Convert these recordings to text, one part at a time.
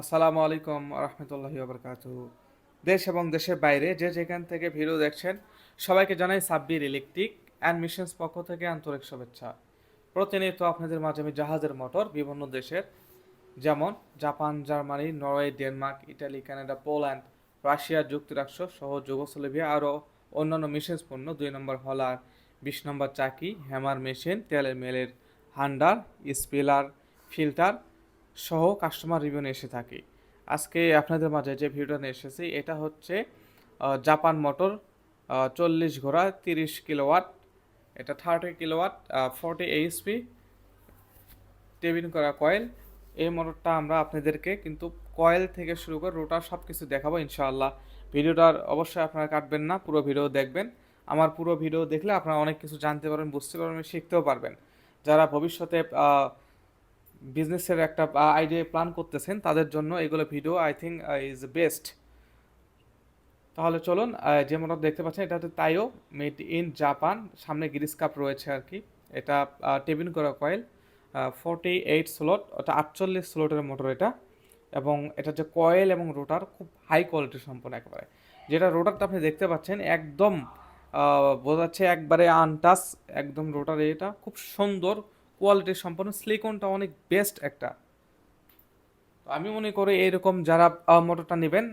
আসসালামু আলাইকুম রহমতুল্লাহি বরকাত দেশ এবং দেশের বাইরে যে যেখান থেকে ভিডিও দেখছেন, সবাইকে জানাই সাব্বির ইলেকট্রিক অ্যান্ড মিশনস পক্ষ থেকে আন্তরিক শুভেচ্ছা। প্রতিনিয়ত আপনাদের মাঝে আমি জাহাজের মোটর বিভিন্ন দেশের, যেমন Japan, Germany, Norway, Denmark, Italy, Canada, Poland, Russia, যুক্তরাষ্ট্র সহ যুগোস্লোভিয়া আরও অন্যান্য মিশনস পণ্য। দুই নম্বর হলার বিশ নম্বর চাকি, হ্যামার মেশিন, তেলের মেলের হান্ডার, স্পিলার, ফিল্টার সহ কাস্টমার রিভিউ নিয়ে এসে থাকি। আজকে আপনাদের মাঝে যে ভিডিওটা নিয়ে এসেছি, এটা হচ্ছে জাপান মোটর চল্লিশ ঘোড়া, তিরিশ কিলোওয়াট এটা থার্টি কিলোওয়াট ফোরটি এইচপি টেবিন করা কয়েল এই মোটরটা আমরা আপনাদেরকে কিন্তু কয়েল থেকে শুরু করে রোটার সব কিছু দেখাবো ইনশাআল্লাহ। ভিডিওটার অবশ্যই আপনারা কাটবেন না, পুরো ভিডিও দেখবেন। আমার পুরো ভিডিও দেখলে আপনারা অনেক কিছু জানতে পারবেন, বুঝতে পারবেন, শিখতেও পারবেন। যারা ভবিষ্যতে বিজনেসের একটা আইডিয়া প্ল্যান করতেছেন তাদের জন্য এগুলো video I think is best তাহলে চলুন আহ, যে মোটর দেখতে পাচ্ছেন এটা হচ্ছে তাইও মেড ইন জাপান সামনে গ্রিস কাপ রয়েছে আর কি। এটা টেবিন করা কয়েল ফোরটি এইট স্লট ওটা আটচল্লিশ স্লটের মোটর এটা। এবং এটা যে কয়েল এবং রোটার খুব হাই কোয়ালিটি সম্পন্ন একেবারে। যেটা রোটারটা আপনি দেখতে পাচ্ছেন একদম আহ, বোঝা যাচ্ছে একবারে আনটাস একদম রোটার এটা খুব সুন্দর কোয়ালিটি সম্পন্ন সিলিকনটা অনেক বেস্ট একটা। তো আমি মনে করি এরকম যারা মোটরটা নেবেন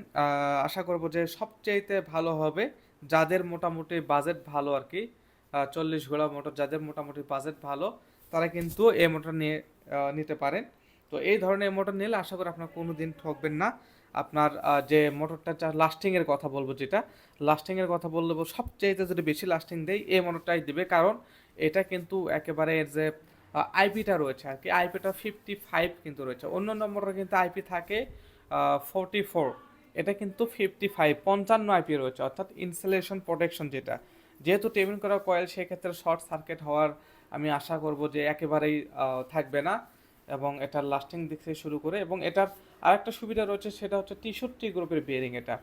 আশা করব যে সবচাইতে ভালো হবে যাদের মোটামুটি বাজেট ভালো আর কি চল্লিশ ঘোড়া মোটর যাদের মোটামুটি বাজেট ভালো, তারা কিন্তু এই মোটর নিয়ে নিতে পারেন। তো এই ধরনের মোটর নিলে আশা করি আপনার কোনো দিন ঠকবেন না। আপনার যে মোটরটা লাস্টিংয়ের কথা বলব যেটা লাস্টিংয়ের কথা বললে সবচাইতে যদি বেশি লাস্টিং দেয় এই মোটরটাই দিবে। কারণ এটা কিন্তু একেবারে এর যে আইপিটা রয়েছে আর কি। আইপিটা ফিফটি ফাইভ কিন্তু রয়েছে। অন্য নম্বরে কিন্তু আইপি থাকে ফোরটি ফোর এটা কিন্তু ফিফটি ফাইভ পঞ্চান্ন আইপি রয়েছে, অর্থাৎ ইনসুলেশন প্রোটেকশন যেটা। যেহেতু টেবিল করা কয়েল সেক্ষেত্রে শর্ট সার্কিট হওয়ার আমি আশা করব যে একেবারেই থাকবে না এবং এটার লাস্টিং দিক থেকে শুরু করে এবং এটার আরেকটা সুবিধা রয়েছে, সেটা হচ্ছে টিশর্টটি গ্রুপের বিয়ারিং এটা।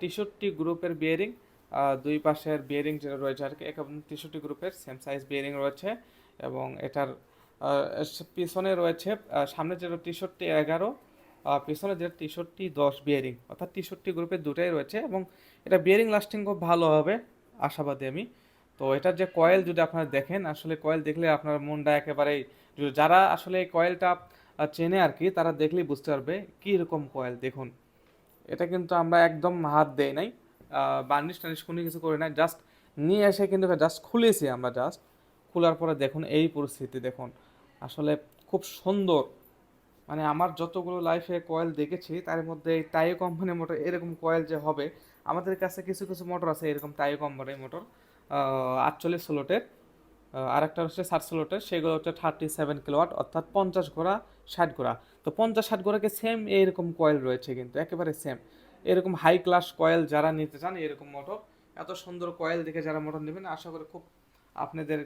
টিশর্টটি গ্রুপের বিয়ারিং দুই পাশের বিয়ারিং যেটা রয়েছে আর কি একদম টিশর্টটি গ্রুপের সেম সাইজ বিয়ারিং রয়েছে। এবং এটার পিছনে রয়েছে সামনে যেটা টিশর্টটি এগারো পিছনে যেটা টিশর্টটি দশ বিয়ারিং অর্থাৎ টিশর্টটি গ্রুপের দুটাই রয়েছে এবং এটা বিয়ারিং লাস্টিং খুব ভালো হবে, আশাবাদী আমি। তো এটার যে কয়েল যদি আপনারা দেখেন, আসলে কয়েল দেখলে আপনার মনটা একেবারেই যারা আসলে এই কয়েলটা চেনে আর কি, তারা দেখলেই বুঝতে পারবে কী রকম কয়েল দেখুন। এটা কিন্তু আমরা একদম হাত দেই নাই বার্নিশ টার্নিশ কোনো কিছু করি নাই জাস্ট নিয়ে এসে কিন্তু জাস্ট খুলেছি আমরা জাস্ট খোলার পরে দেখুন, এই পরিস্থিতি দেখুন। আসলে খুব সুন্দর। মানে আমার যতগুলো লাইফে কয়েল দেখেছি, তার মধ্যে এই টাইও কোম্পানির মোটর এরকম কয়েল যে হবে, আমাদের কাছে কিছু কিছু মোটর আছে এরকম টাইও কোম্পানির মোটর আটচল্লিশ স্লোটের আর একটা হচ্ছে ষাট স্লোটের সেগুলো হচ্ছে থার্টি সেভেন কিলোয়াট অর্থাৎ পঞ্চাশ ঘোড়া, ষাট ঘোড়া। তো পঞ্চাশ ষাট ঘোড়াকে সেম এরকম কয়েল রয়েছে কিন্তু, একেবারে সেম এরকম হাই ক্লাস কয়েল যারা নিতে চান, এরকম মোটর এত সুন্দর কয়েল দেখে যারা মোটর নেবেন, আশা করি খুব আপনাদের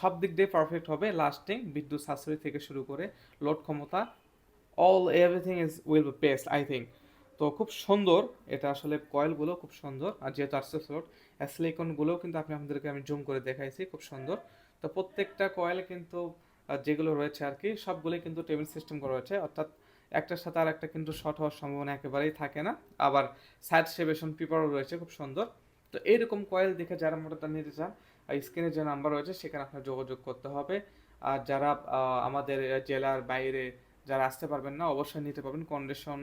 সব দিক দিয়ে পারফেক্ট হবে লাস্টিং বিদ্যুৎ সাশ্রয় থেকে শুরু করে লোড ক্ষমতা all everything is will be best I think তো খুব সুন্দর, এটা আসলে কয়েলগুলো খুব সুন্দর, আর যেহেতু আসছে স্লট স্লিকনগুলোও কিন্তু আপনি আপনাদেরকে আমি জুম করে দেখাইছি, খুব সুন্দর। তো প্রত্যেকটা কয়েল কিন্তু যেগুলো রয়েছে আর কি, সবগুলোই কিন্তু টেবিল সিস্টেম করা রয়েছে, অর্থাৎ একটার সাথে আর একটা কিন্তু শর্ট হওয়ার সম্ভাবনা একেবারেই থাকে না। আবার সাইড সেভেশন পেপারও রয়েছে, খুব সুন্দর। তো এইরকম কয়েল দেখে যারা মোটরটা নিতে চান স্ক্রিনে যে নাম্বার রয়েছে, সেখানে আপনার যোগাযোগ করতে হবে। আর যারা আমাদের জেলার বাইরে যারা আসতে পারবেন না, অবশ্যই নিতে পারবেন। কন্ডিশন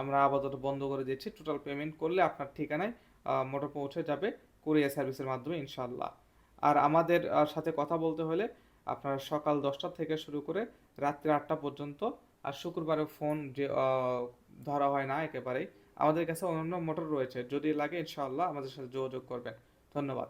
আমরা আপাতত বন্ধ করে দিচ্ছি। টোটাল পেমেন্ট করলে আপনার ঠিকানায় মোটর পৌঁছে যাবে কুরিয়ার সার্ভিসের মাধ্যমে ইনশাল্লাহ আর আমাদের সাথে কথা বলতে হলে আপনার সকাল দশটা থেকে শুরু করে রাত্রি আটটা পর্যন্ত, আর শুক্রবারে ফোন যে ধরা হয় না একেবারেই। আমাদের কাছে অন্যান্য মোটর রয়েছে। যদি লাগে ইনশাআল্লাহ আমাদের সাথে যোগাযোগ করবেন। ধন্যবাদ।